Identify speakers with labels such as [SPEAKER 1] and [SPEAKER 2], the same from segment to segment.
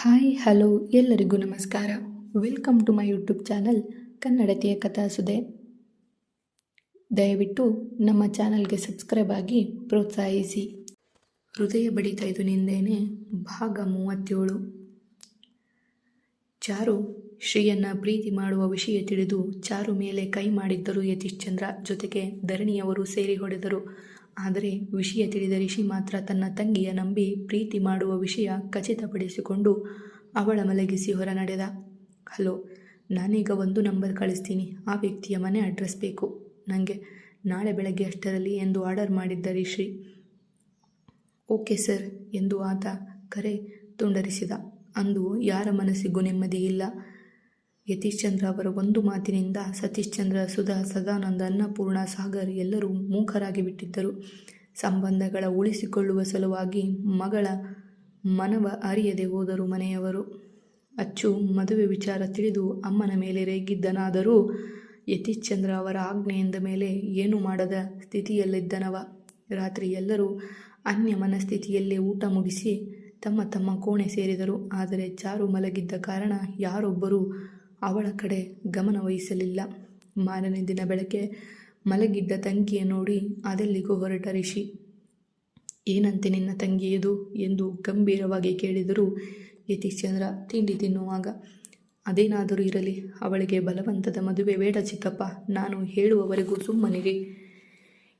[SPEAKER 1] Hi, hello, ಎಲ್ಲರಿಗೂ ನಮಸ್ಕಾರ. Welcome to my YouTube channel ಕನ್ನಡತಿಯ ಕಥಾಸುದೆ ದಯವಿಟ್ಟು ನಮ್ಮ ಚಾನಲ್ಗೆ ಸಬ್ಸ್ಕ್ರೈಬ್ ಆಗಿ ಪ್ರೋತ್ಸಾಹಿಸಿ. ಹೃದಯ ಬಡಿತ ಇದು ನಿಂದೇನೆ ಭಾಗ ಮೂವತ್ತೇಳು. ಚಾರು ಶ್ರೀಯನ್ನ ಪ್ರೀತಿ ಮಾಡುವ ವಿಷಯ ತಿಳಿದು ಚಾರು ಮೇಲೆ ಕೈ ಮಾಡಿದ್ದರು ಯತೀಶ್ಚಂದ್ರ ಜೊತೆಗೆ ಧರಣಿಯವರು ಸೇರಿ ಹೊಡೆದರು. ಆದರೆ ವಿಷಯ ತಿಳಿದ ಋಷಿ ಮಾತ್ರ ತನ್ನ ತಂಗಿಯ ನಂಬಿ ಪ್ರೀತಿ ಮಾಡುವ ವಿಷಯ ಖಚಿತಪಡಿಸಿಕೊಂಡು ಅವಳ ಮಲಗಿಸಿ ಹೊರ ನಡೆದ ಹಲೋ, ನಾನೀಗ ಒಂದು ನಂಬರ್ ಕಳಿಸ್ತೀನಿ. ಆ ವ್ಯಕ್ತಿಯ ಮನೆ ಅಡ್ರೆಸ್ ಬೇಕು. ನನಗೆ ನಾಳೆ ಬೆಳಗ್ಗೆ ಅಷ್ಟರಲ್ಲಿ ಎಂದು ಆರ್ಡರ್ ಮಾಡಿದ್ದ ರಿಷಿ. ಓಕೆ ಸರ್ ಎಂದು ಆತ ಕರೆ ತುಂಡರಿಸಿದ. ಅಂದು ಯಾರ ಮನಸ್ಸಿಗೂ ನೆಮ್ಮದಿ ಇಲ್ಲ. ಯತೀಶ್ ಚಂದ್ರ ಅವರ ಒಂದು ಮಾತಿನಿಂದ ಸತೀಶ್ ಚಂದ್ರ ಸುಧಾ, ಸದಾನಂದ ಅನ್ನಪೂರ್ಣ ಸಾಗರ್ ಎಲ್ಲರೂ ಮೂಕರಾಗಿ ಬಿಟ್ಟಿದ್ದರು. ಸಂಬಂಧಗಳ ಉಳಿಸಿಕೊಳ್ಳುವ ಸಲುವಾಗಿ ಮಗಳ ಮನವ ಅರಿಯದೆ ಹೋದರು ಮನೆಯವರು. ಅಚ್ಚು ಮದುವೆ ವಿಚಾರ ತಿಳಿದು ಅಮ್ಮನ ಮೇಲೆ ರೇಗಿದ್ದನಾದರೂ ಯತೀಶ್ ಚಂದ್ರ ಅವರ ಆಜ್ಞೆಯಿಂದ ಮೇಲೆ ಏನು ಮಾಡದ ಸ್ಥಿತಿಯಲ್ಲಿದ್ದನವ. ರಾತ್ರಿ ಎಲ್ಲರೂ ಅನ್ಯ ಮನಸ್ಥಿತಿಯಲ್ಲೇ ಊಟ ಮುಗಿಸಿ ತಮ್ಮ ತಮ್ಮ ಕೋಣೆ ಸೇರಿದರು. ಆದರೆ ಚಾರು ಮಲಗಿದ್ದ ಕಾರಣ ಯಾರೊಬ್ಬರೂ ಅವಳ ಕಡೆ ಗಮನವಹಿಸಲಿಲ್ಲ ಮಾರನೇ ದಿನ ಬೆಳಗ್ಗೆ ಮಲಗಿದ್ದ ತಂಗಿಯ ನೋಡಿ ಅದೆಲ್ಲಿಗೂ ಹೊರಟ ರಿಷಿ. ಏನಂತೆ ನಿನ್ನ ತಂಗಿಯದು ಎಂದು ಗಂಭೀರವಾಗಿ ಕೇಳಿದರು, ಯತೀಶ್ಚಂದ್ರ ತಿಂಡಿ ತಿನ್ನುವಾಗ, ಅದೇನಾದರೂ ಇರಲಿ, ಅವಳಿಗೆ ಬಲವಂತದ ಮದುವೆ ಬೇಡ ಚಿಕ್ಕಪ್ಪ, ನಾನು ಹೇಳುವವರೆಗೂ ಸುಮ್ಮನಿರಿ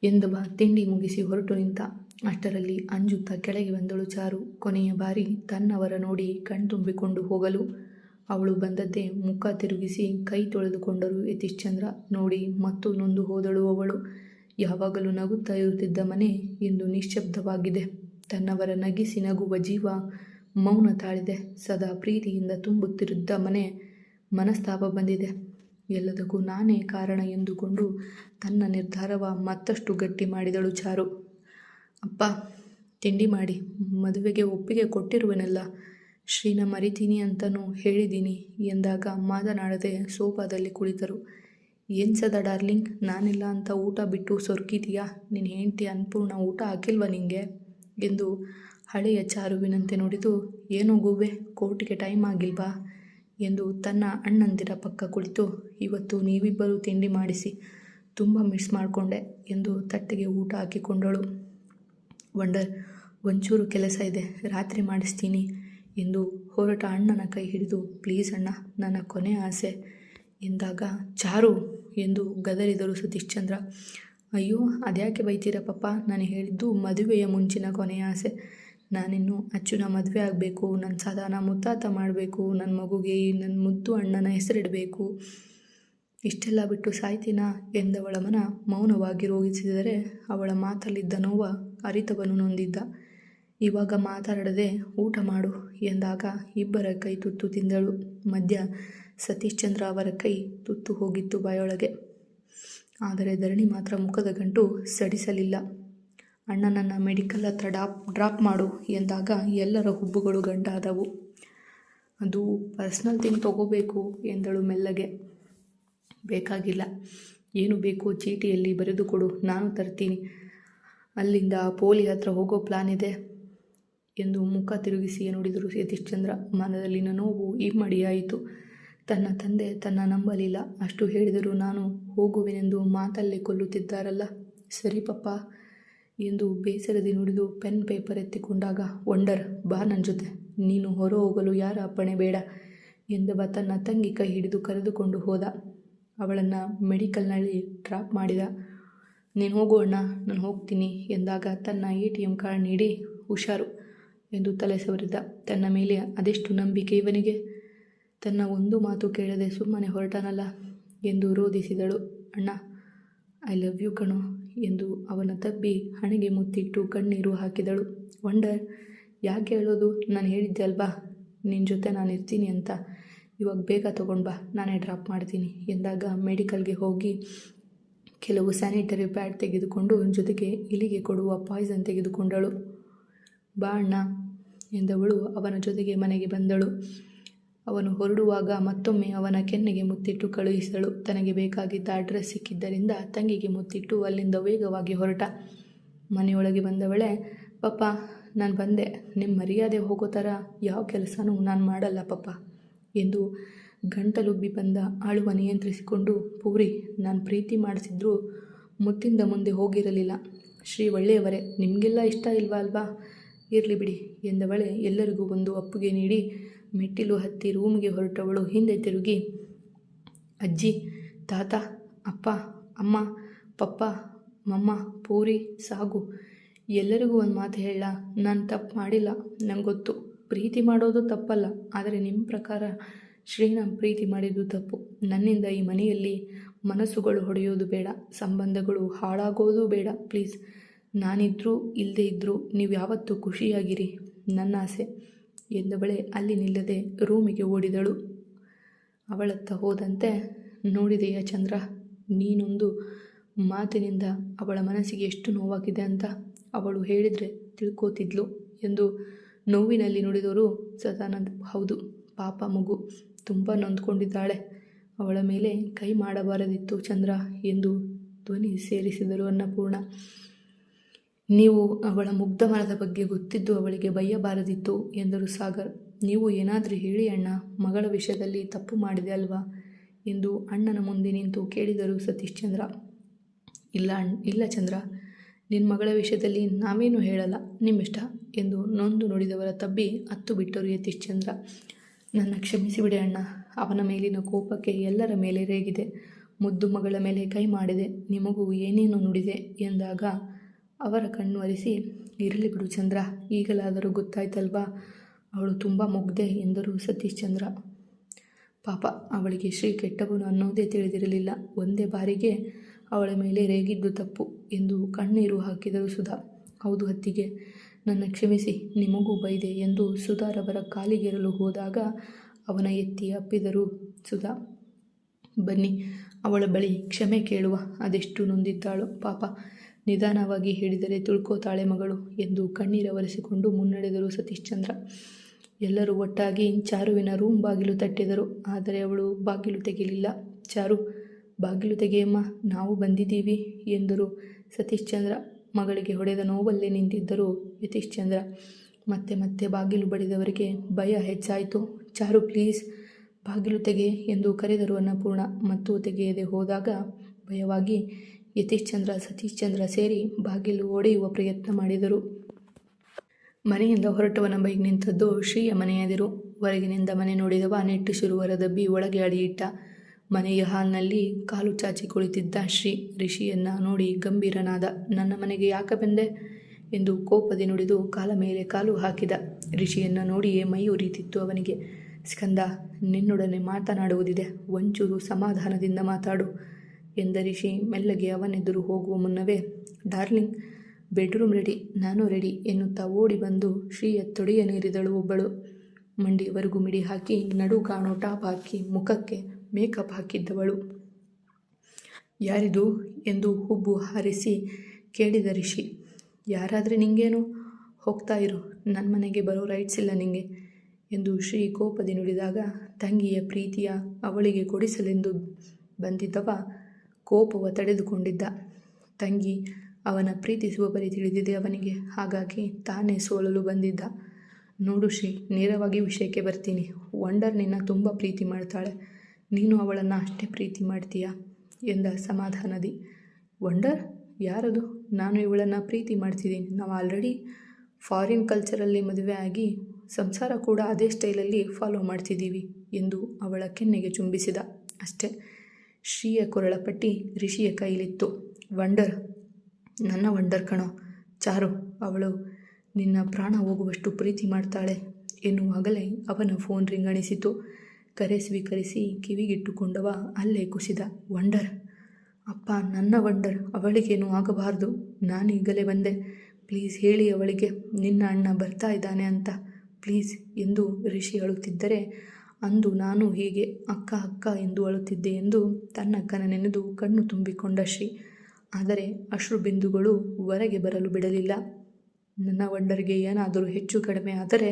[SPEAKER 1] ಎಂದವ. ತಿಂಡಿ ಮುಗಿಸಿ ಹೊರಟು ನಿಂತ, ಅಷ್ಟರಲ್ಲಿ ಅಂಜುತ್ತಾ ಕೆಳಗೆ ಬಂದಳು ಚಾರು. ಕೊನೆಯ ಬಾರಿ ತನ್ನವರ ನೋಡಿ ಕಣ್ತುಂಬಿಕೊಂಡು ಹೋಗಲು ಅವಳು ಬಂದದ್ದೇ ಮುಖ ತಿರುಗಿಸಿ ಕೈ ತೊಳೆದುಕೊಂಡರು ಯತೀಶ್ಚಂದ್ರ. ನೋಡಿ, ಮತ್ತು ನೊಂದು ಹೋದಳು ಅವಳು. ಯಾವಾಗಲೂ ನಗುತ್ತಾ ಇರುತ್ತಿದ್ದ ಮನೆ ಇಂದು ನಿಶ್ಶಬ್ದವಾಗಿದೆ. ತನ್ನವರ ನಗಿಸಿ ನಗುವ ಜೀವ ಮೌನ ತಾಳಿದೆ. ಸದಾ ಪ್ರೀತಿಯಿಂದ ತುಂಬುತ್ತಿರುತ್ತ ಮನೆ ಮನಸ್ತಾಪ ಬಂದಿದೆ. ಎಲ್ಲದಕ್ಕೂ ನಾನೇ ಕಾರಣ ಎಂದುಕೊಂಡು ತನ್ನ ನಿರ್ಧಾರವ ಮತ್ತಷ್ಟು ಗಟ್ಟಿ ಮಾಡಿದಳು ಚಾರು. ಅಪ್ಪ, ತಿಂಡಿ ಮಾಡಿ. ಮದುವೆಗೆ ಒಪ್ಪಿಗೆ ಕೊಟ್ಟಿರುವೆನಲ್ಲ. ಶ್ರೀನ ಮರಿತೀನಿ ಅಂತನೂ ಹೇಳಿದ್ದೀನಿ ಎಂದಾಗ ಮಾತನಾಡದೆ ಸೋಫಾದಲ್ಲಿ ಕುಳಿತರು. ಏನು ಡಾರ್ಲಿಂಗ್? ನಾನಿಲ್ಲ ಅಂತ ಊಟ ಬಿಟ್ಟು ಸೊರ್ಕಿದೀಯಾ? ನಿನ್ನ ಹೆಂಡತಿ ಅನ್ನಪೂರ್ಣ ಊಟ ಹಾಕಿಲ್ವ ನಿಂಗೆ? ಎಂದು ಹಳೆಯ ಚಾರುವಿನಂತೆ ನೋಡಿದು ಏನು ಗೂಬೆ? ಕೋರ್ಟಿಗೆ ಟೈಮ್ ಆಗಿಲ್ವಾ? ಎಂದು ತನ್ನ ಅಣ್ಣಂದಿರ ಪಕ್ಕ ಕುಳಿತು. ಇವತ್ತು ನೀವಿಬ್ಬರು ತಿಂಡಿ ಮಾಡಿಸಿ, ತುಂಬ ಮಿಸ್ ಮಾಡಿಕೊಂಡೆ ಎಂದು ತಟ್ಟೆಗೆ ಊಟ ಹಾಕಿಕೊಂಡಳು. ವಂಡರ್, ಒಂಚೂರು ಕೆಲಸ ಇದೆ. ರಾತ್ರಿ ಮಾಡಿಸ್ತೀನಿ. ಎಂದು ಹೊರಟ ಅಣ್ಣನ ಕೈ ಹಿಡಿದು, ಪ್ಲೀಸ್ ಅಣ್ಣ, ನನ್ನ ಕೊನೆ ಆಸೆ ಎಂದಾಗ, ಚಾರು ಎಂದು ಗದರಿದರು ಸತೀಶ್ ಚಂದ್ರ. ಅಯ್ಯೋ, ಅದ್ಯಾಕೆ ಬೈತೀರ ಪಪ್ಪ? ನಾನು ಹೇಳಿದ್ದು ಮದುವೆಯ ಮುಂಚಿನ ಕೊನೆಯ ಆಸೆ. ನಾನಿನ್ನು ಅಚ್ಚುನ ಮದುವೆ ಆಗಬೇಕು ನನ್ನ ಸದಾನ ಮುತ್ತಾತ ಮಾಡಬೇಕು ನನ್ನ ಮಗುಗೆ ನನ್ನ ಮುದ್ದು ಅಣ್ಣನ ಹೆಸರಿಡಬೇಕು. ಇಷ್ಟೆಲ್ಲ ಬಿಟ್ಟು ಸಾಯ್ತೀನಾ? ಎಂದವಳ ಮನ ಮೌನವಾಗಿ ರೋಗಿಸಿದರೆ ಅವಳ ಮಾತಲ್ಲಿದ್ದ ನೋವ ಅರಿತವನು ನೊಂದಿದ್ದ. ಇವಾಗ ಮಾತಾಡದೆ ಊಟ ಮಾಡು ಎಂದಾಗ ಇಬ್ಬರ ಕೈ ತುತ್ತು ತಿಂದಳು. ಮಧ್ಯ ಸತೀಶ್ ಚಂದ್ರ ಅವರ ಕೈ ತುತ್ತು ಹೋಗಿತ್ತು ಬಾಯೊಳಗೆ. ಆದರೆ ಧರಣಿ ಮಾತ್ರ ಮುಖದ ಗಂಟು ಸಡಿಸಲಿಲ್ಲ. ಅಣ್ಣನನ್ನು ಮೆಡಿಕಲ್ ಹತ್ರ ಡಾಪ್, ಡ್ರಾಪ್ ಮಾಡು ಎಂದಾಗ ಎಲ್ಲರ ಹುಬ್ಬುಗಳು ಗಂಟಾದವು. ಅದು ಪರ್ಸ್ನಲ್ ಥಿಂಗ್ ತಗೋಬೇಕು ಎಂದಳು ಮೆಲ್ಲಗೆ. ಬೇಕಾಗಿಲ್ಲ. ಏನು ಬೇಕು ಚೀಟಿಯಲ್ಲಿ ಬರೆದುಕೊಡು ನಾನು ತರ್ತೀನಿ. ಅಲ್ಲಿಂದ ಪೋಲಿ ಹತ್ರ ಹೋಗೋ ಪ್ಲಾನ್ ಇದೆ. ಎಂದು ಮುಖ ತಿರುಗಿಸಿ ನೋಡಿದರು ಯತೀಶ್ಚಂದ್ರ ಮನದಲ್ಲಿನ ನೋವು ಇಮ್ಮಡಿಯಾಯಿತು ತನ್ನ ತಂದೆ ತನ್ನ ನಂಬಲಿಲ್ಲ. ಅಷ್ಟು ಹೇಳಿದರೂ ನಾನು ಹೋಗುವೆನೆಂದು ಮಾತಲ್ಲೇ ಕೊಲ್ಲುತ್ತಿದ್ದಾರಲ್ಲ. ಸರಿ ಪಪ್ಪ ಎಂದು ಬೇಸರದಿ ನುಡಿದು ಪೆನ್ ಪೇಪರ್ ಎತ್ತಿಕೊಂಡಾಗ, ವಂಡರ್, ಬಾ ನನ್ನ ಜೊತೆ. ನೀನು ಹೊರ ಹೋಗಲು ಯಾರ ಅಪ್ಪಣೆ ಬೇಡ ಎಂದವ ತನ್ನ ತಂಗಿ ಕೈ ಹಿಡಿದು ಕರೆದುಕೊಂಡು ಹೋದ. ಅವಳನ್ನು ಮೆಡಿಕಲ್ನಲ್ಲಿ ಡ್ರಾಪ್ ಮಾಡಿದ. ನೀನು ಹೋಗೋಣ ನಾನು ಹೋಗ್ತೀನಿ ಎಂದಾಗ ತನ್ನ ಎ ಟಿ ಎಂ ಕಾರ್ಡ್ ನೀಡಿ ಹುಷಾರು. ಎಂದು ತಲೆ ಸವರಿದ. ತನ್ನ ಮೇಲೆ ಅದೆಷ್ಟು ನಂಬಿಕೆ ಇವನಿಗೆ? ತನ್ನ ಒಂದು ಮಾತು ಕೇಳದೆ ಸುಮ್ಮನೆ ಹೊರಟನಲ್ಲ ಎಂದು ರೋಧಿಸಿದಳು ಅಣ್ಣ ಐ ಲವ್ ಯು ಕಣೋ ಎಂದು ಅವನ ತಬ್ಬಿ ಹಣೆಗೆ ಮುತ್ತಿಟ್ಟು ಕಣ್ಣೀರು ಹಾಕಿದಳು. ವಂಡರ್ ಯಾಕೆ ಹೇಳೋದು? ನಾನು ಹೇಳಿದ್ದೆ ಅಲ್ವಾ? ನಿನ್ನ ಜೊತೆ ನಾನು ಇರ್ತೀನಿ ಅಂತ. ಇವಾಗ ಬೇಗ ತೊಗೊಂಡು ಬಾ, ನಾನೇ ಡ್ರಾಪ್ ಮಾಡ್ತೀನಿ ಎಂದಾಗ ಮೆಡಿಕಲ್ಗೆ ಹೋಗಿ ಕೆಲವು ಸ್ಯಾನಿಟರಿ ಪ್ಯಾಡ್ ತೆಗೆದುಕೊಂಡು ಜೊತೆಗೆ ಇಲಿಗೆ ಕೊಡುವ ಪಾಯ್ಸನ್ ತೆಗೆದುಕೊಂಡಳು. ಬಾ ಅಣ್ಣ ಎಂದವಳು ಅವನ ಜೊತೆಗೆ ಮನೆಗೆ ಬಂದಳು. ಅವನು ಹೊರಡುವಾಗ ಮತ್ತೊಮ್ಮೆ ಅವನ ಕೆನ್ನೆಗೆ ಮುತ್ತಿಟ್ಟು ಕಳುಹಿಸಿದಳು ತನಗೆ ಬೇಕಾಗಿದ್ದ ಅಡ್ರೆಸ್ ಸಿಕ್ಕಿದ್ದರಿಂದ ತಂಗಿಗೆ ಮುತ್ತಿಟ್ಟು ಅಲ್ಲಿಂದ ವೇಗವಾಗಿ ಹೊರಟ. ಮನೆಯೊಳಗೆ ಬಂದವಳೆ, ಪಪ್ಪ, ನಾನು ಬಂದೆ. ನಿಮ್ಮ ಮರ್ಯಾದೆ ಹೋಗೋ ಥರ ಯಾವ ಕೆಲಸನೂ ನಾನು ಮಾಡಲ್ಲ, ಪಪ್ಪ ಎಂದು ಗಂಟಲುಬ್ಬಿ ಬಂದ ಆಳುವ ನಿಯಂತ್ರಿಸಿಕೊಂಡು, ಪೂರಿ, ನಾನು ಪ್ರೀತಿ ಮಾಡಿಸಿದ್ರೂ ಮುತ್ತಿಂದ ಮುಂದೆ ಹೋಗಿರಲಿಲ್ಲ. ಶ್ರೀ ಒಳ್ಳೆಯವರೇ, ನಿಮಗೆಲ್ಲ ಇಷ್ಟ ಇಲ್ವಾ ಅಲ್ವಾ? ಇರಲಿ ಬಿಡಿ ಎಂದವಳೆ ಎಲ್ಲರಿಗೂ ಒಂದು ಅಪ್ಪುಗೆ ನೀಡಿ ಮೆಟ್ಟಿಲು ಹತ್ತಿ ರೂಮ್ಗೆ ಹೊರಟವಳು ಹಿಂದೆ ತಿರುಗಿ, ಅಜ್ಜಿ, ತಾತ, ಅಪ್ಪ, ಅಮ್ಮ, ಪಪ್ಪ, ಮಮ್ಮ, ಪೂರಿ, ಸಾಗು, ಎಲ್ಲರಿಗೂ ಒಂದು ಮಾತು ಹೇಳ. ನಾನು ತಪ್ಪು ಮಾಡಿಲ್ಲ, ನಂಗೆ ಗೊತ್ತು. ಪ್ರೀತಿ ಮಾಡೋದು ತಪ್ಪಲ್ಲ, ಆದರೆ ನಿಮ್ಮ ಪ್ರಕಾರ ಶ್ರೀನ ಪ್ರೀತಿ ಮಾಡಿದ್ದು ತಪ್ಪು. ನನ್ನಿಂದ ಈ ಮನೆಯಲ್ಲಿ ಮನಸ್ಸುಗಳು ಹೊಡೆಯೋದು ಬೇಡ, ಸಂಬಂಧಗಳು ಹಾಳಾಗೋದು ಬೇಡ, ಪ್ಲೀಸ್. ನಾನಿದ್ರೂ ಇಲ್ಲದೇ ಇದ್ದರೂ ನೀವು ಯಾವತ್ತೂ ಖುಷಿಯಾಗಿರಿ. ನನ್ನ ಆಸೆ. ಎಂದವಳೆ ಅಲ್ಲಿ ನಿಲ್ಲದೆ ರೂಮಿಗೆ ಓಡಿದಳು. ಅವಳತ್ತ ಹೋದಂತೆ, ನೋಡಿದೆಯ ಚಂದ್ರ? ನೀನೊಂದು ಮಾತಿನಿಂದ ಅವಳ ಮನಸ್ಸಿಗೆ ಎಷ್ಟು ನೋವಾಗಿದೆ ಅಂತ ಅವಳು ಹೇಳಿದರೆ ತಿಳ್ಕೋತಿದ್ಲು ಎಂದು ನೋವಿನಲ್ಲಿ ನುಡಿದವರು ಸದಾನಂದ್. ಹೌದು, ಪಾಪ ಮಗು, ತುಂಬ ನೊಂದ್ಕೊಂಡಿದ್ದಾಳೆ. ಅವಳ ಮೇಲೆ ಕೈ ಮಾಡಬಾರದಿತ್ತು ಚಂದ್ರ ಎಂದು ಧ್ವನಿ ಸೇರಿಸಿದರು ಅನ್ನಪೂರ್ಣ. ನೀವು ಅವಳ ಮುಗ್ಧ ಮನದ ಬಗ್ಗೆ ಗೊತ್ತಿದ್ದು ಅವಳಿಗೆ ಬಯ್ಯಬಾರದಿತ್ತು ಎಂದರು ಸಾಗರ್. ನೀವು ಏನಾದರೂ ಹೇಳಿ ಅಣ್ಣ, ಮಗಳ ವಿಷಯದಲ್ಲಿ ತಪ್ಪು ಮಾಡಿದೆ ಅಲ್ವಾ ಎಂದು ಅಣ್ಣನ ಮುಂದೆ ನಿಂತು ಕೇಳಿದರು ಸತೀಶ್ ಚಂದ್ರ. ಇಲ್ಲ ಅಣ್, ಇಲ್ಲ ಚಂದ್ರ ನಿನ್ನ ಮಗಳ ವಿಷಯದಲ್ಲಿ ನಾವೇನು ಹೇಳಲ್ಲ, ನಿಮ್ಮಿಷ್ಟ ಎಂದು ನೊಂದು ನುಡಿದವರ ತಬ್ಬಿ ಹತ್ತು ಬಿಟ್ಟರು ಯತೀಶ್ ಚಂದ್ರ. ನನ್ನ ಕ್ಷಮಿಸಿಬಿಡಿ ಅಣ್ಣ, ಅವನ ಮೇಲಿನ ಕೋಪಕ್ಕೆ ಎಲ್ಲರ ಮೇಲೆ ರೇಗಿದೆ, ಮುದ್ದು ಮಗಳ ಮೇಲೆ ಕೈ ಮಾಡಿದೆ, ನಿಮಗೂ ಏನೇನು ನುಡಿದೆ ಎಂದಾಗ ಅವರ ಕಣ್ಣು ಅರಿಸಿ ಇರಲಿ ಬಿಡು ಚಂದ್ರ, ಈಗಲಾದರೂ ಗೊತ್ತಾಯ್ತಲ್ವಾ? ಅವಳು ತುಂಬ ಮುಗ್ಧೆ ಎಂದರು ಸತೀಶ್ ಚಂದ್ರ. ಪಾಪ, ಅವಳಿಗೆ ಶ್ರೀ ಕೆಟ್ಟವನು ಅನ್ನೋದೇ ತಿಳಿದಿರಲಿಲ್ಲ. ಒಂದೇ ಬಾರಿಗೆ ಅವಳ ಮೇಲೆ ರೇಗಿದ್ದು ತಪ್ಪು ಎಂದು ಕಣ್ಣೀರು ಹಾಕಿದರು ಸುಧಾ. ಹೌದು ಹತ್ತಿಗೆ ನನ್ನ ಕ್ಷಮಿಸಿ, ನಿಮಗೂ ಬೈದೆ ಎಂದು ಸುಧಾರವರ ಕಾಲಿಗೆರಲು ಹೋದಾಗ ಅವನ ಎತ್ತಿ ಅಪ್ಪಿದರು ಸುಧಾ. ಬನ್ನಿ, ಅವಳ ಬಳಿ ಕ್ಷಮೆ ಕೇಳುವ, ಅದೆಷ್ಟು ನೊಂದಿದ್ದಾಳು, ಪಾಪ ನಿಧಾನವಾಗಿ ಹೇಳಿದರೆ ತುಳ್ಕೋತಾಳೆ ಮಗಳು ಎಂದು ಕಣ್ಣೀರವರೆಸಿಕೊಂಡು ಮುನ್ನಡೆದರು ಸತೀಶ್ಚಂದ್ರ ಎಲ್ಲರೂ ಒಟ್ಟಾಗಿ ಚಾರುವಿನ ರೂಮ್ ಬಾಗಿಲು ತಟ್ಟಿದರು. ಆದರೆ ಅವಳು ಬಾಗಿಲು ತೆಗೆಯಲಿಲ್ಲ ಚಾರು, ಬಾಗಿಲು ತೆಗೆಯಮ್ಮ, ನಾವು ಬಂದಿದ್ದೀವಿ ಎಂದರು ಸತೀಶ್ಚಂದ್ರ ಮಗಳಿಗೆ ಹೊಡೆದ ನೋವಲ್ಲೇ ನಿಂತಿದ್ದರು ಯತೀಶ್ಚಂದ್ರ ಮತ್ತೆ ಮತ್ತೆ ಬಾಗಿಲು ಬಡಿದವರಿಗೆ ಭಯ ಹೆಚ್ಚಾಯಿತು. ಚಾರು, ಪ್ಲೀಸ್, ಬಾಗಿಲು ತೆಗೆ ಎಂದು ಕರೆದರು ಅನ್ನಪೂರ್ಣ. ಮತ್ತು ತೆಗೆಯದೆ ಹೋದಾಗ ಭಯವಾಗಿ ಯತೀಶ್ ಚಂದ್ರ, ಸತೀಶ್ ಚಂದ್ರ ಸೇರಿ ಬಾಗಿಲು ಓಡೆಯುವ ಪ್ರಯತ್ನ ಮಾಡಿದರು. ಮನೆಯಿಂದ ಹೊರಟವನ ಬೈಕ್ ನಿಂತದ್ದು ಶ್ರೀಯ ಮನೆಯದಿರು. ಹೊರಗಿನಿಂದ ಮನೆ ನೋಡಿದವ ನೆಟ್ಟುಸಿರುವರ ದಬ್ಬಿ ಒಳಗೆ ಅಡಿಯಿಟ್ಟ. ಮನೆಯ ಹಾಲ್ನಲ್ಲಿ ಕಾಲು ಚಾಚಿ ಕುಳಿತಿದ್ದ ಶ್ರೀ. ಋಷಿಯನ್ನ ನೋಡಿ ಗಂಭೀರನಾದ, ನನ್ನ ಮನೆಗೆ ಯಾಕೆ ಬಂದೆ? ಎಂದು ಕೋಪದಿ ನುಡಿದು ಕಾಲ ಮೇಲೆ ಕಾಲು ಹಾಕಿದ. ಋಷಿಯನ್ನು ನೋಡಿಯೇ ಮೈ ಉರಿತಿತ್ತು ಅವನಿಗೆ. ಸ್ಕಂದ, ನಿನ್ನೊಡನೆ ಮಾತನಾಡುವುದಿದೆ. ಒಂಚೂರು ಸಮಾಧಾನದಿಂದ ಮಾತಾಡು. ಎಂದ ರಿಷಿ ಮೆಲ್ಲಗೆ ಅವನೆದುರು ಹೋಗುವ ಮುನ್ನವೇ, ಡಾರ್ಲಿಂಗ್, ಬೆಡ್ರೂಮ್ ರೆಡಿ, ನಾನು ರೆಡಿ ಎನ್ನುತ್ತಾ ಓಡಿ ಬಂದು ಶ್ರೀಯ ತೊಡೆಯ ನೀರಿದಳು ಒಬ್ಬಳು. ಮಂಡಿಯವರೆಗೂ ಮಿಡಿ ಹಾಕಿ ನಡು ಕಾಣೋ ಟಾಪ್ ಹಾಕಿ ಮುಖಕ್ಕೆ ಮೇಕಪ್ ಹಾಕಿದ್ದವಳು. ಯಾರಿದು? ಎಂದು ಹುಬ್ಬು ಹಾರಿಸಿ ಕೇಳಿದ ರಿಷಿ. ಯಾರಾದರೆ ನಿಂಗೇನು? ಹೋಗ್ತಾ ಇರು ನನ್ನ ಮನೆಗೆ ಬರೋ ರೈಟ್ಸ್ ಇಲ್ಲ ನಿಂಗೆ ಎಂದು ಶ್ರೀ ಕೋಪದಿ ನುಡಿದಾಗ, ತಂಗಿಯ ಪ್ರೀತಿಯ ಅವಳಿಗೆ ಕೊಡಿಸಲೆಂದು ಬಂದಿದ್ದವ ಕೋಪವ ತಡೆದುಕೊಂಡಿದ್ದ. ತಂಗಿ ಅವನ ಪ್ರೀತಿಸುವ ಬರಿ ತಿಳಿದಿದೆ ಅವನಿಗೆ. ಹಾಗಾಗಿ ತಾನೇ ಸೋಲಲು ಬಂದಿದ್ದ. ನೋಡು ಶ್ರೀ, ನೇರವಾಗಿ ವಿಷಯಕ್ಕೆ ಬರ್ತೀನಿ. ವಂಡರ್ ನಿನ್ನ ತುಂಬ ಪ್ರೀತಿ ಮಾಡ್ತಾಳೆ. ನೀನು ಅವಳನ್ನು ಅಷ್ಟೇ ಪ್ರೀತಿ ಮಾಡ್ತೀಯಾ? ಎಂದ ಸಮಾಧಾನದಿ. ವಂಡರ್? ಯಾರದು? ನಾನು ಇವಳನ್ನು ಪ್ರೀತಿ ಮಾಡ್ತಿದ್ದೀನಿ. ನಾವು ಆಲ್ರೆಡಿ ಫಾರಿನ್ ಕಲ್ಚರಲ್ಲಿ ಮದುವೆ ಆಗಿ ಸಂಸಾರ ಕೂಡ ಅದೇ ಸ್ಟೈಲಲ್ಲಿ ಫಾಲೋ ಮಾಡ್ತಿದ್ದೀವಿ ಎಂದು ಅವಳ ಕೆನ್ನೆಗೆ ಚುಂಬಿಸಿದ. ಅಷ್ಟೇ. ಶ್ರೀಯ ಕೊರಳಪಟ್ಟಿ ಋಷಿಯ ಕೈಲಿತ್ತು. ವಂಡರ್, ನನ್ನ ವಂಡರ್ ಕಣೋ, ಚಾರು, ಅವಳು ನಿನ್ನ ಪ್ರಾಣ ಹೋಗುವಷ್ಟು ಪ್ರೀತಿ ಮಾಡ್ತಾಳೆ ಎನ್ನುವಾಗಲೇ ಅವನ ಫೋನ್ ರಿಂಗಣಿಸಿತು ಕರೆ ಸ್ವೀಕರಿಸಿ ಕಿವಿಗಿಟ್ಟುಕೊಂಡವ ಅಲ್ಲೇ ಕುಸಿದ. ವಂಡರ್, ಅಪ್ಪ, ನನ್ನ ವಂಡರ್, ಅವಳಿಗೇನು ಆಗಬಾರ್ದು. ನಾನೀಗಲೇ ಬಂದೆ. ಪ್ಲೀಸ್ ಹೇಳಿ ಅವಳಿಗೆ, ನಿನ್ನ ಅಣ್ಣ ಬರ್ತಾ ಇದ್ದಾನೆ ಅಂತ. ಪ್ಲೀಸ್ ಎಂದು ಋಷಿ ಅಳುತ್ತಿದ್ದರೆ ಅಂದು ನಾನು ಹೀಗೆ ಅಕ್ಕ ಅಕ್ಕ ಎಂದು ಅಳುತ್ತಿದ್ದೆ ಎಂದು ತನ್ನಕ್ಕನ ನೆನೆದು ಕಣ್ಣು ತುಂಬಿಕೊಂಡ ಶ್ರೀ. ಆದರೆ ಅಶ್ರು ಬಿಂದುಗಳು ಹೊರಗೆ ಬರಲು ಬಿಡಲಿಲ್ಲ. ನನ್ನ ವಂಡರ್ಗೆ ಏನಾದರೂ ಹೆಚ್ಚು ಕಡಿಮೆ ಆದರೆ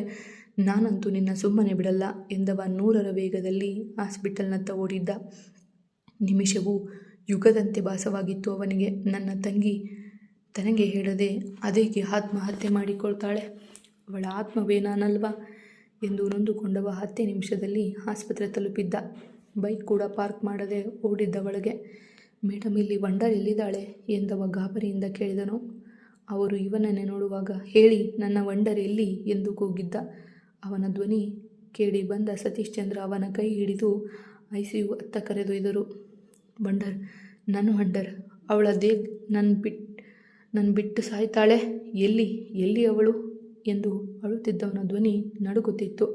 [SPEAKER 1] ನಾನಂತೂ ನಿನ್ನ ಸುಮ್ಮನೆ ಬಿಡಲ್ಲ ಎಂದವ ನೂರರ ವೇಗದಲ್ಲಿ ಹಾಸ್ಪಿಟಲ್ನತ್ತ ಓಡಿದ್ದ. ನಿಮಿಷವು ಯುಗದಂತೆ ಭಾಸವಾಗಿತ್ತು ಅವನಿಗೆ. ನನ್ನ ತಂಗಿ ತನಗೆ ಹೇಳದೆ, ಅದೇಕೆ ಆತ್ಮಹತ್ಯೆ ಮಾಡಿಕೊಳ್ತಾಳೆ? ಅವಳ ಆತ್ಮವೇ ನಾನಲ್ವಾ ಎಂದು ನೊಂದುಕೊಂಡವ ಹತ್ತೇ ನಿಮಿಷದಲ್ಲಿ ಆಸ್ಪತ್ರೆ ತಲುಪಿದ್ದ. ಬೈಕ್ ಕೂಡ ಪಾರ್ಕ್ ಮಾಡದೆ ಓಡಿದ್ದ ಒಳಗೆ ಮೇಡಮ್ ಇಲ್ಲಿ ವಂಡರ್ ಎಲ್ಲಿದ್ದಾಳೆ? ಎಂದವ ಗಾಬರಿಯಿಂದ ಕೇಳಿದನು. ಅವರು ಇವನನ್ನೇ ನೋಡುವಾಗ, ಹೇಳಿ, ನನ್ನ ವಂಡರ್ ಎಲ್ಲಿ? ಎಂದು ಕೂಗಿದ್ದ. ಅವನ ಧ್ವನಿ ಕೇಳಿ ಬಂದ ಸತೀಶ್ ಚಂದ್ರ ಅವನ ಕೈ ಹಿಡಿದು ಐ ಸಿ ಯು ಅತ್ತ ಕರೆದೊಯ್ದರು. ವಂಡರ್ ನನ್ನ ವಂಡರ್ ಅವಳ ದೇಗ್ ನನ್ನ ಬಿಟ್ ನನ್ನ ಬಿಟ್ಟು ಸಾಯ್ತಾಳೆ? ಎಲ್ಲಿ ಎಲ್ಲಿ ಅವಳು? ಎಂದು ಅಳುತ್ತಿದ್ದವನ ಧ್ವನಿ ನಡುಗುತ್ತಿತ್ತು.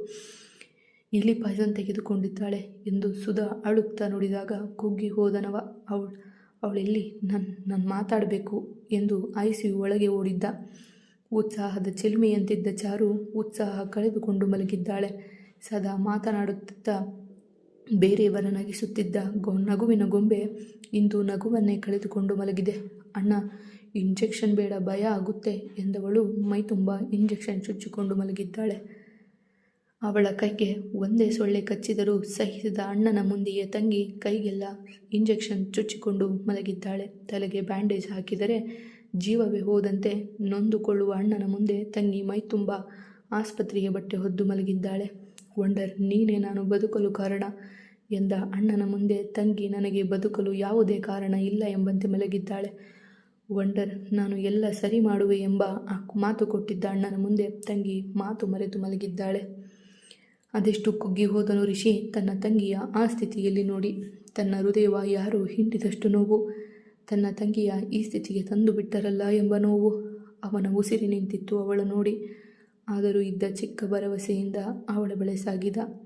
[SPEAKER 1] ಇಲ್ಲಿ ಪಾಯ್ಸನ್ ತೆಗೆದುಕೊಂಡಿದ್ದಾಳೆ ಎಂದು ಸುಧಾ ಅಳುತ್ತಾ ನುಡಿದಾಗ ಕುಗ್ಗಿ ಹೋದನವ, ಅವಳು ಅವಳೆಲ್ಲಿ ನನ್ನ ನಾನು ಮಾತಾಡಬೇಕು ಎಂದು ಐಸಿ ಒಳಗೆ ಓಡಿದ್ದ. ಉತ್ಸಾಹದ ಚಿಲ್ಮೆಯಂತಿದ್ದ ಚಾರು ಉತ್ಸಾಹ ಕಳೆದುಕೊಂಡು ಮಲಗಿದ್ದಾಳೆ. ಸದಾ ಮಾತನಾಡುತ್ತಿದ್ದ ಬೇರೆಯವರ ನಗಿಸುತ್ತಿದ್ದ ಗೊ, ನಗುವಿನ ಗೊಂಬೆ ಇಂದು ನಗುವನ್ನೇ ಕಳೆದುಕೊಂಡು ಮಲಗಿದೆ. ಅಣ್ಣ ಇಂಜೆಕ್ಷನ್ ಬೇಡ, ಭಯ ಆಗುತ್ತೆ ಎಂದವಳು ಮೈ ತುಂಬ ಇಂಜೆಕ್ಷನ್ ಚುಚ್ಚಿಕೊಂಡು ಮಲಗಿದ್ದಾಳೆ. ಅವಳ ಕೈಗೆ ಒಂದೇ ಸೊಳ್ಳೆ ಕಚ್ಚಿದರೂ ಸಹಿಸಿದ ಅಣ್ಣನ ಮುಂದೆಯೇ ತಂಗಿ ಕೈಗೆಲ್ಲ ಇಂಜೆಕ್ಷನ್ ಚುಚ್ಚಿಕೊಂಡು ಮಲಗಿದ್ದಾಳೆ. ತಲೆಗೆ ಬ್ಯಾಂಡೇಜ್ ಹಾಕಿದರೆ ಜೀವವೇ ಹೋದಂತೆ ನೊಂದುಕೊಳ್ಳುವ ಅಣ್ಣನ ಮುಂದೆ ತಂಗಿ ಮೈ ತುಂಬ ಆಸ್ಪತ್ರೆಯ ಬಟ್ಟೆ ಹೊದ್ದು ಮಲಗಿದ್ದಾಳೆ. ವಂಡರ್ ನೀನೇ ನಾನು ಬದುಕಲು ಕಾರಣ ಎಂದ ಅಣ್ಣನ ಮುಂದೆ ತಂಗಿ ನನಗೆ ಬದುಕಲು ಯಾವುದೇ ಕಾರಣ ಇಲ್ಲ ಎಂಬಂತೆ ಮಲಗಿದ್ದಾಳೆ. ವಂಡರ್, ನಾನು ಎಲ್ಲ ಸರಿ ಮಾಡುವೆ ಎಂಬ ಆ ಮಾತು ಕೊಟ್ಟಿದ್ದ ಅಣ್ಣನ ಮುಂದೆ ತಂಗಿ ಮಾತು ಮರೆತು ಮಲಗಿದ್ದಾಳೆ. ಅದೆಷ್ಟು ಕುಗ್ಗಿ ಹೋದನು ರಿಷಿ, ತನ್ನ ತಂಗಿಯ ಆ ಸ್ಥಿತಿಯಲ್ಲಿ ನೋಡಿ. ತನ್ನ ಹೃದಯವ ಯಾರು ಹಿಂಡಿದಷ್ಟು ನೋವು. ತನ್ನ ತಂಗಿಯ ಈ ಸ್ಥಿತಿಗೆ ತಂದು ಬಿಟ್ಟರಲ್ಲ ಎಂಬ ನೋವು. ಅವನ ಉಸಿರಿ ನಿಂತಿತ್ತು ಅವಳ ನೋಡಿ. ಆದರೂ ಇದ್ದ ಚಿಕ್ಕ ಭರವಸೆಯಿಂದ ಅವಳ ಬೆಳೆಸಾಗಿದ ಸಾಗಿದ.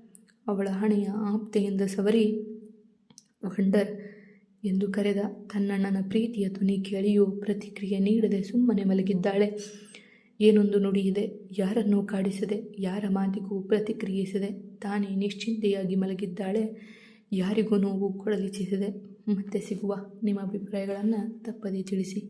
[SPEAKER 1] ಅವಳ ಹಣೆಯ ಆಪ್ತೆಯಿಂದ ಸವರಿ, ವಂಡರ್ ಎಂದು ಕರೆದ ತನ್ನಣ್ಣನ ಪ್ರೀತಿಯ ಧ್ವನಿ ಕೇಳಿಯೂ ಪ್ರತಿಕ್ರಿಯೆ ನೀಡದೆ ಸುಮ್ಮನೆ ಮಲಗಿದ್ದಾಳೆ. ಏನೊಂದು ನುಡಿಯಿದೆ, ಯಾರನ್ನೂ ಕಾಡಿಸದೆ, ಯಾರ ಮಾತಿಗೂ ಪ್ರತಿಕ್ರಿಯಿಸದೆ, ತಾನೇ ನಿಶ್ಚಿಂತೆಯಾಗಿ ಮಲಗಿದ್ದಾಳೆ. ಯಾರಿಗೂ ನೋವು ಕೊಡಲಿಚ್ಛಿಸಿದೆ, ಮತ್ತೆ ಸಿಗುವ ನಿಮ್ಮ ಅಭಿಪ್ರಾಯಗಳನ್ನು ತಪ್ಪದೇ ತಿಳಿಸಿ.